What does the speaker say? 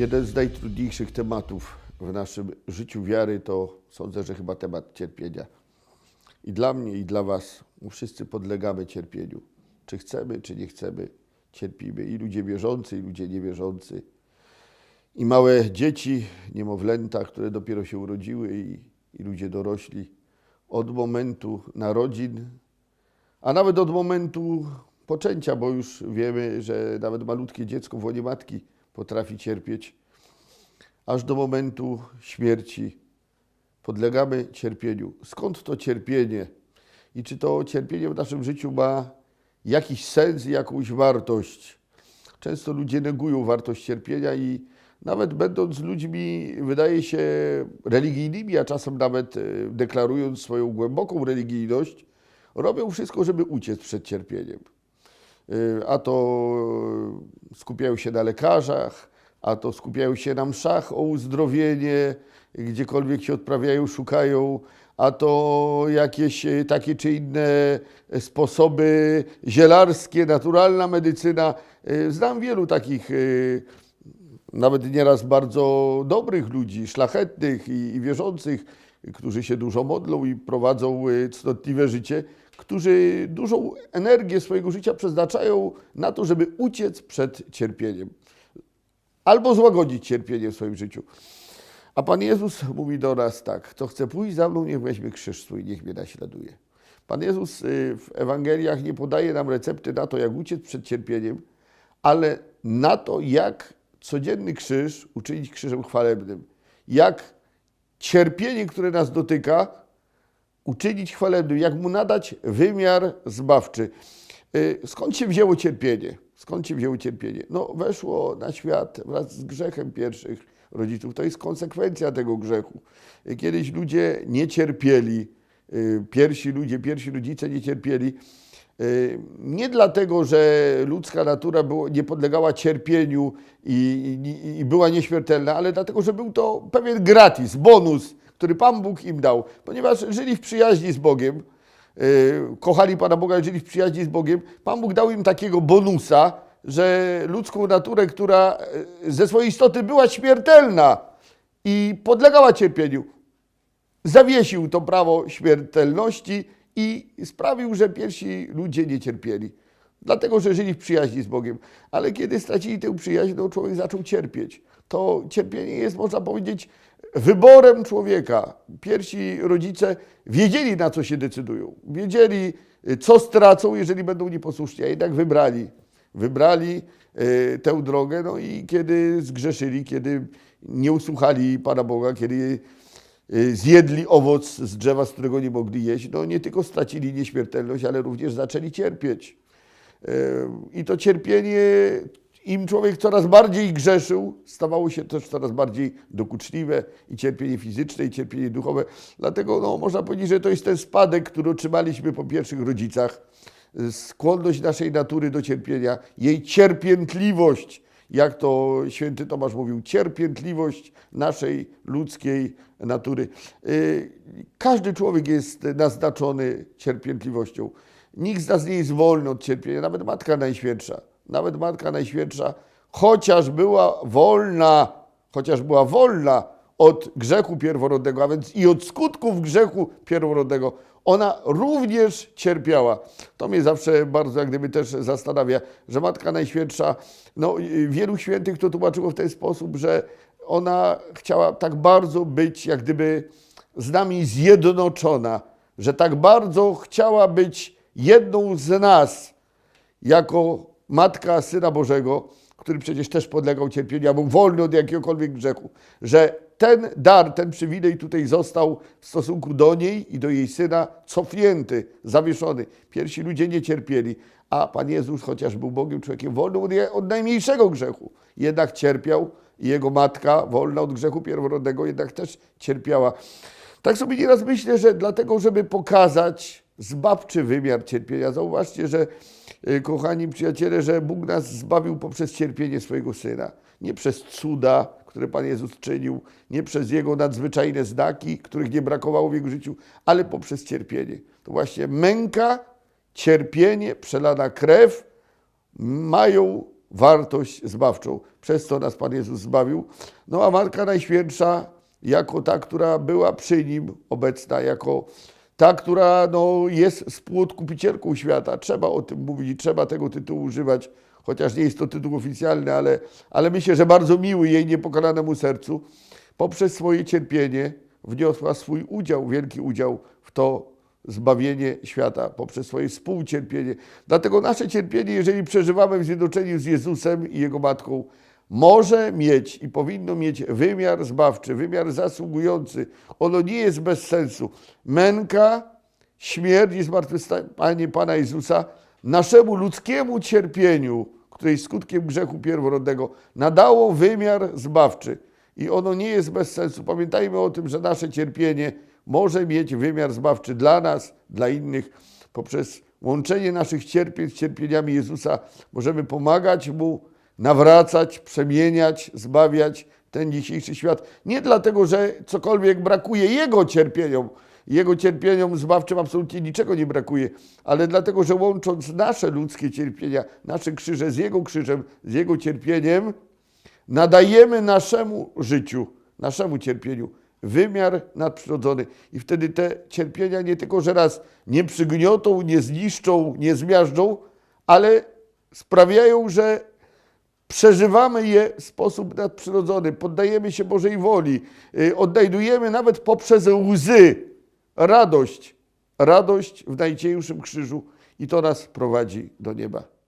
Jeden z najtrudniejszych tematów w naszym życiu wiary to sądzę, że chyba temat cierpienia. I dla mnie, i dla Was, wszyscy podlegamy cierpieniu. Czy chcemy, czy nie chcemy, cierpimy. I ludzie wierzący, i ludzie niewierzący. I małe dzieci, niemowlęta, które dopiero się urodziły, i, i ludzie dorośli. Od momentu narodzin, a nawet od momentu poczęcia, bo już wiemy, że nawet malutkie dziecko w łonie matki potrafi cierpieć, aż do momentu śmierci podlegamy cierpieniu. Skąd to cierpienie? I czy to cierpienie w naszym życiu ma jakiś sens jakąś wartość? Często ludzie negują wartość cierpienia i nawet będąc ludźmi, wydaje się, religijnymi, a czasem nawet e, deklarując swoją głęboką religijność, robią wszystko, żeby uciec przed cierpieniem. Y, A to skupiają się na lekarzach, a to skupiają się na mszach o uzdrowienie, gdziekolwiek się odprawiają, szukają, a to jakieś y, takie czy inne sposoby zielarskie, naturalna medycyna. Y, Znam wielu takich y, nawet nieraz bardzo dobrych ludzi, szlachetnych i, i wierzących, którzy się dużo modlą i prowadzą y, cnotliwe życie, którzy dużą energię swojego życia przeznaczają na to, żeby uciec przed cierpieniem albo złagodzić cierpienie w swoim życiu. A Pan Jezus mówi do nas tak, kto chce pójść za mną, niech weźmie krzyż swój, niech mnie naśladuje. Pan Jezus y, w Ewangeliach nie podaje nam recepty na to, jak uciec przed cierpieniem, ale na to, jak codzienny krzyż uczynić krzyżem chwalebnym. Jak cierpienie, które nas dotyka, uczynić chwalebnym, jak mu nadać wymiar zbawczy. Y, Skąd się wzięło cierpienie? Skąd się wzięło cierpienie? No, weszło na świat wraz z grzechem pierwszych rodziców. To jest konsekwencja tego grzechu. Y, Kiedyś ludzie nie cierpieli, y, pierwsi ludzie, pierwsi rodzice nie cierpieli. Nie dlatego, że ludzka natura było, nie podlegała cierpieniu i, i, i była nieśmiertelna, ale dlatego, że był to pewien gratis, bonus, który Pan Bóg im dał, ponieważ żyli w przyjaźni z Bogiem, y, kochali Pana Boga, żyli w przyjaźni z Bogiem. Pan Bóg dał im takiego bonusa, że ludzką naturę, która y, ze swojej istoty była śmiertelna i podlegała cierpieniu, zawiesił to prawo śmiertelności i sprawił, że pierwsi ludzie nie cierpieli. Dlatego, że żyli w przyjaźni z Bogiem. Ale kiedy stracili tę przyjaźń, no człowiek zaczął cierpieć. To cierpienie jest, można powiedzieć, wyborem człowieka. Pierwsi rodzice wiedzieli, na co się decydują. Wiedzieli, co stracą, jeżeli będą nieposłuszni, a jednak wybrali. Wybrali e, tę drogę, no i kiedy zgrzeszyli, kiedy nie usłuchali Pana Boga, kiedy y, zjedli owoc z drzewa, z którego nie mogli jeść, no nie tylko stracili nieśmiertelność, ale również zaczęli cierpieć. Y, I to cierpienie, im człowiek coraz bardziej grzeszył, stawało się też coraz bardziej dokuczliwe i cierpienie fizyczne, i cierpienie duchowe. Dlatego no, można powiedzieć, że to jest ten spadek, który otrzymaliśmy po pierwszych rodzicach. Skłonność naszej natury do cierpienia, jej cierpiętliwość, jak to święty Tomasz mówił, cierpiętliwość naszej ludzkiej natury. Y, Każdy człowiek jest naznaczony cierpiętliwością. Nikt z nas nie jest wolny od cierpienia, nawet Matka Najświętsza. Nawet Matka Najświętsza, chociaż była wolna, chociaż była wolna od grzechu pierworodnego, a więc i od skutków grzechu pierworodnego, ona również cierpiała. To mnie zawsze bardzo jak gdyby też zastanawia, że Matka Najświętsza, no wielu świętych to tłumaczyło w ten sposób, że ona chciała tak bardzo być jak gdyby z nami zjednoczona, że tak bardzo chciała być jedną z nas, jako Matka Syna Bożego, który przecież też podlegał cierpieniu, a był wolny od jakiegokolwiek grzechu, że ten dar, ten przywilej tutaj został w stosunku do niej i do jej Syna cofnięty, zawieszony. Pierwsi ludzie nie cierpieli, a Pan Jezus, chociaż był Bogiem, człowiekiem wolnym od, od najmniejszego grzechu, jednak cierpiał i Jego Matka, wolna od grzechu pierworodnego, jednak też cierpiała. Tak sobie nieraz myślę, że dlatego, żeby pokazać zbawczy wymiar cierpienia. Zauważcie, że y, kochani przyjaciele, że Bóg nas zbawił poprzez cierpienie swojego Syna. Nie przez cuda, które Pan Jezus czynił, nie przez Jego nadzwyczajne znaki, których nie brakowało w Jego życiu, ale poprzez cierpienie. To właśnie męka, cierpienie, przelana krew mają wartość zbawczą. Przez to nas Pan Jezus zbawił. No a Matka Najświętsza, jako ta, która była przy Nim obecna, jako ta, która no, jest współodkupicielką świata. Trzeba o tym mówić trzeba tego tytułu używać, chociaż nie jest to tytuł oficjalny, ale, ale myślę, że bardzo miły jej niepokonanemu sercu. Poprzez swoje cierpienie wniosła swój udział, wielki udział w to zbawienie świata, poprzez swoje współcierpienie. Dlatego nasze cierpienie, jeżeli przeżywamy w zjednoczeniu z Jezusem i Jego Matką, może mieć i powinno mieć wymiar zbawczy, wymiar zasługujący. Ono nie jest bez sensu. Męka, śmierć i zmartwychwstanie Pana Jezusa naszemu ludzkiemu cierpieniu, które jest skutkiem grzechu pierworodnego, nadało wymiar zbawczy. I ono nie jest bez sensu. Pamiętajmy o tym, że nasze cierpienie może mieć wymiar zbawczy dla nas, dla innych. Poprzez łączenie naszych cierpień z cierpieniami Jezusa możemy pomagać Mu nawracać, przemieniać, zbawiać ten dzisiejszy świat. Nie dlatego, że cokolwiek brakuje Jego cierpieniom, Jego cierpieniom zbawczym absolutnie niczego nie brakuje, ale dlatego, że łącząc nasze ludzkie cierpienia, nasze krzyże z Jego krzyżem, z Jego cierpieniem, nadajemy naszemu życiu, naszemu cierpieniu wymiar nadprzyrodzony. I wtedy te cierpienia nie tylko, że raz nie przygniotą, nie zniszczą, nie zmiażdżą, ale sprawiają, że przeżywamy je w sposób nadprzyrodzony, poddajemy się Bożej woli, y, odnajdujemy nawet poprzez łzy radość, radość w najcieńszym krzyżu. I to nas prowadzi do nieba.